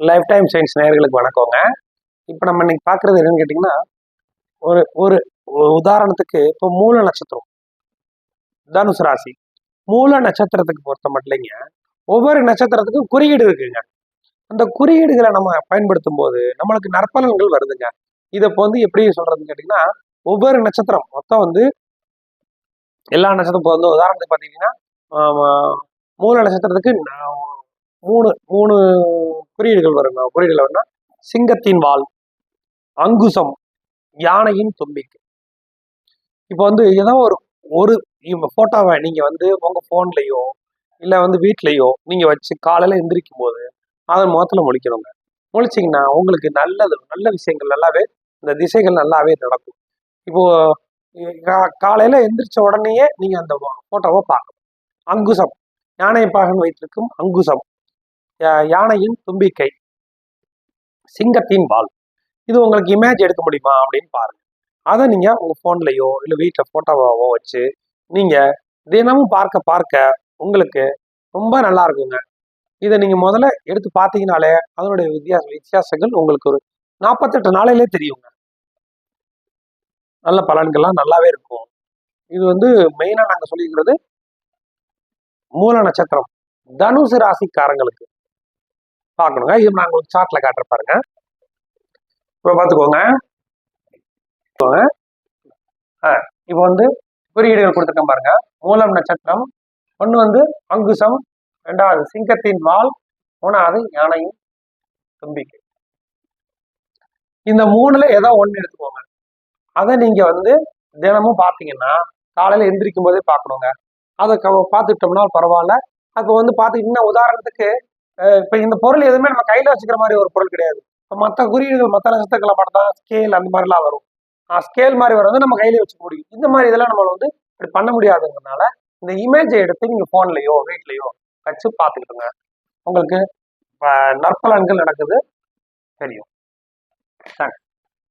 Life time science நேர்களுக்கு வணக்கங்க. இப்போ நம்ம இன்னைக்கு பார்க்குறது என்னன்னு கேட்டிங்கன்னா ஒரு ஒரு உதாரணத்துக்கு இப்போ மூல நட்சத்திரம் தனுசு ராசி மூல நட்சத்திரத்துக்கு பொறுத்த மட்டும் ஒவ்வொரு நட்சத்திரத்துக்கும் குறியீடு இருக்குங்க. அந்த குறியீடுகளை நம்ம பயன்படுத்தும் போது நம்மளுக்கு நற்பலன்கள் வருதுங்க. இதை இப்போ வந்து எப்படி சொல்றதுன்னு கேட்டிங்கன்னா ஒவ்வொரு நட்சத்திரம் மொத்தம் வந்து எல்லா நட்சத்திரம் இப்போ வந்து உதாரணத்துக்கு பார்த்தீங்கன்னா மூல நட்சத்திரத்துக்கு நா- மூணு மூணு குறியீடுகள் வருங்க. குறியீடுகள் வரும்னா சிங்கத்தின் வால் அங்குசம் யானையின் தும்பிக்கை. இப்போ வந்து ஏதோ ஒரு ஒரு போட்டோவை நீங்க வந்து உங்க போன்லயோ இல்ல வந்து வீட்லயோ நீங்க வச்சு காலையில எந்திரிக்கும் போது அதன் முகத்துல முழிக்கணுங்க. முழிச்சிங்கன்னா உங்களுக்கு நல்லது நல்ல விஷயங்கள் நல்லாவே இந்த திசைகள் நல்லாவே நடக்கும். இப்போ காலையில் காலையில எந்திரிச்ச உடனேயே நீங்க அந்த போட்டோவை பார்க்கணும். அங்குசம். யானை பாகன் வைத்திருக்கும் அங்குசம். யானையின் தும்பிக்கை. சிங்கத்தின் வால். இது உங்களுக்கு இமேஜ் எடுக்க முடியுமா அப்படின்னு பாருங்க. அதை நீங்க உங்க போன்லயோ இல்ல வீட்டுல போட்டோவாவோ வச்சு நீங்க தினமும் பார்க்க பார்க்க உங்களுக்கு ரொம்ப நல்லா இருக்குங்க. இதை நீங்க முதல்ல எடுத்து பார்த்தீங்கனாலே அதனுடைய வித்தியாச வித்தியாசங்கள் உங்களுக்கு ஒரு நாற்பத்தெட்டு நாளையிலே தெரியுங்க. நல்ல பலன்கள்லாம் நல்லாவே இருக்கும். இது வந்து மெயினா நாங்க சொல்லிக்கிறது மூல நட்சத்திரம். தனுசு ராசிக்காரங்களுக்கு. பார்க்கணுங்க. இது நான் உங்களுக்கு சார்ட்ல காட்டுற பாருங்க. இப்போ பார்த்துக்கோங்க. இப்போ வந்து குறியீடுகள் கொடுத்துருக்கேன் பாருங்க. மூலம் நட்சத்திரம் ஒன்று வந்து அங்குசம் ரெண்டாவது சிங்கத்தின் வால் மூணாவது யானையும் தும்பிக்கை. இந்த மூணுல ஏதோ ஒன்று எடுத்துக்கோங்க. அதை நீங்க வந்து தினமும் பார்த்தீங்கன்னா காலையில எந்திரிக்கும் போதே பார்க்கணுங்க. அதை க- பார்த்துட்டோம்னா பரவாயில்ல. அப்போ வந்து பார்த்துக்கிட்டிங்கன்னா உதாரணத்துக்கு இப்போ இந்த பொருள் எதுவுமே நம்ம கையில வச்சுக்கிற மாதிரி ஒரு பொருள் கிடையாது. இப்போ மற்ற குறியீடுகள் மற்ற நட்சத்திரங்களை மட்டும் தான் ஸ்கேல் அந்த மாதிரிலாம் வரும். ஸ்கேல் மாதிரி வர்றது நம்ம கையில வச்சுக்க முடியும். இந்த மாதிரி இதெல்லாம் நம்ம வந்து இப்படி பண்ண முடியாதுங்கிறதுனால இந்த இமேஜை எடுத்து நீங்க போன்லயோ வீட்லயோ வச்சு பார்த்துக்கிட்டுங்க உங்களுக்கு நற்பலன்கள் நடக்குது. தெரியும். தேங்க்ஸ்